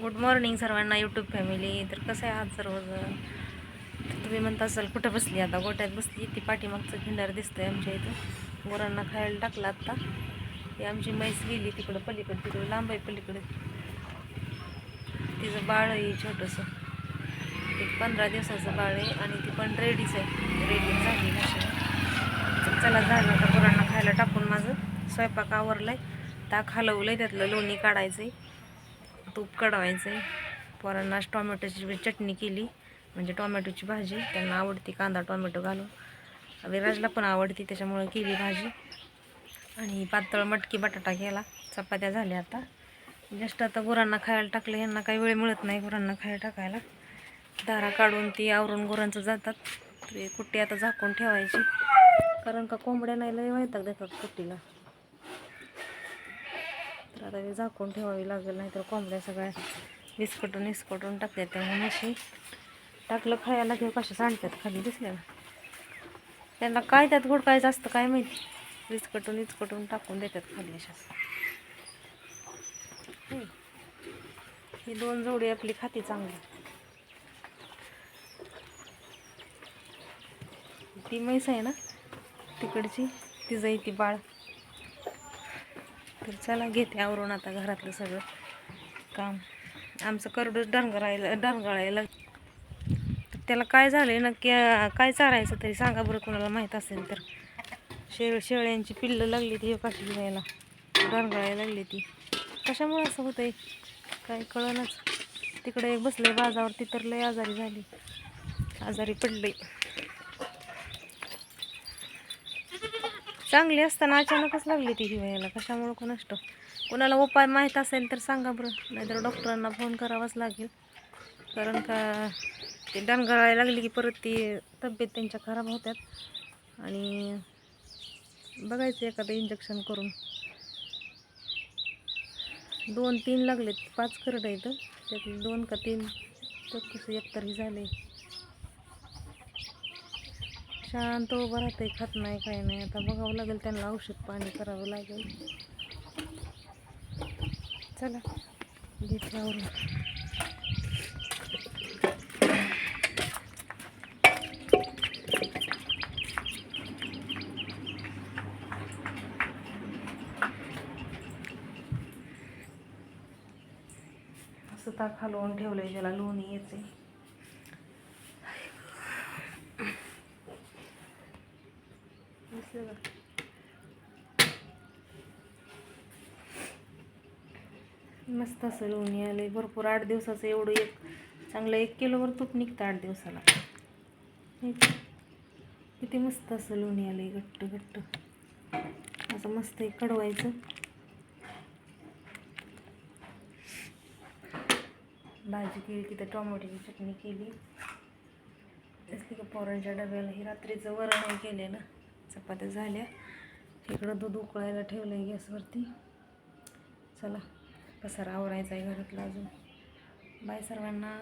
Good morning सर्वांना YouTube family तर कसं आहे आज सर्वजण? तर तुम्ही म्हणता असाल कुठं बसली आता? गोट्यात बसली. ती पाठीमागचं खिंडार दिसतंय आमच्या इथं. गुरांना खायला टाकलं आत्ता. ती आमची म्हैस गेली तिकडं पलीकडे तिकडं लांब आहे पलीकडे. तिचं बाळ आहे छोटंसं. एक पंधरा दिवसाचं बाळ आहे आणि ती पण रेडीच आहे. रेडी झाली अशी चला झालं आता गुरांना खायला टाकून माझं. स्वयंपाक आवरला आहे ताक आहे त्यातलं लोणी काढायचं आहे तूप काढवायचं आहे पोरांना टोमॅटोची चटणी केली. म्हणजे टोमॅटोची भाजी. त्यांना आवडती कांदा टोमॅटो घालून. विराजला पण आवडती त्याच्यामुळे केली भाजी. आणि पातळ मटकी बटाटा केला. चपात्या झाल्या आता. जस्ट आता गुरांना खायला टाकलं. यांना काही वेळ मिळत नाही गुरांना खायला टाकायला. दारा काढून ती आवरून गुरांचं जातात. ते कुट्टी आता झाकून ठेवायची. कारण का कोंबड्या नाही लय वैताग देतात कुट्टीला. आता हे झाकून ठेवावी लागेल नाहीतर कोंबड्या सगळ्या विस्कटून विस्कटून टाकतात त्यामुळे म्हशी. टाकलं खायला किंवा कशा सांडतात खाली दिसल्या ना त्यांना काय त्यात गुडकायचं असतं काय माहिती. विस्कटून विस्कटून टाकून देतात खाली अशाच ही दोन जोडी आपली खाती चांगली. ती म्हैस आहे ना तिकडची ती जाई ती बाळ. तर चला घेते आवरून आता घरातलं सगळं काम. आमचं करडूच डणगळायला डरगळायला तर त्याला काय झालं आहे नक्की काय चारायचं तरी सांगा बरं कोणाला माहीत असेल तर. शेळ शेळ्यांची पिल्लं लागली ती काशी घ्यायला डरगळायला लागली ती. कशामुळे असं होतं आहे काय कळनच तिकडे एक बसले बाजावरती तर लय आजारी झाली. आजारी पडली चांगली असताना अचानकच लागली ती व्हायला कशामुळं कोणास कोणाला उपाय माहीत असेल तर सांगा बरं. नाहीतर डॉक्टरांना फोन करावाच लागेल. कारण का ते डणगळायला लागली की परत ती तब्येत त्यांच्या खराब होत्यात. आणि बघायचं एखादं इंजेक्शन करून. दोन तीन लागलेत पाच करड आहेत. त्यातले दोन का तीन तर कसं एकतरी झाले. शांत उभं राहते खात नाही काही नाही. आता बघावं लागेल त्यांना औषध पाणी करावं लागेल. चला घेतल्यावर असं ताक हलवून ठेवलंय ज्याला लोणी येते. दिसलं मस्त असं लोणी आलंय. भरपूर आठ दिवसाचं एवढं एक चांगलं एक किलोवर तूप निघतं आठ दिवसाला. किती मस्त असं लोणी आलंय. घट्ट घट्ट. असं मस्त एक कडवायचं. भाजी केली तिथं टोमॅटोची चटणी केली. असली का पोरांच्या डब्याला ही रात्रीचं वरण केले ना. चपात्या झाल्या. इकडं दूध उकळायला ठेवलं आहे गॅसवरती. चला पसारा आवरायचा आहे घरातला अजून. बाय सर्वांना.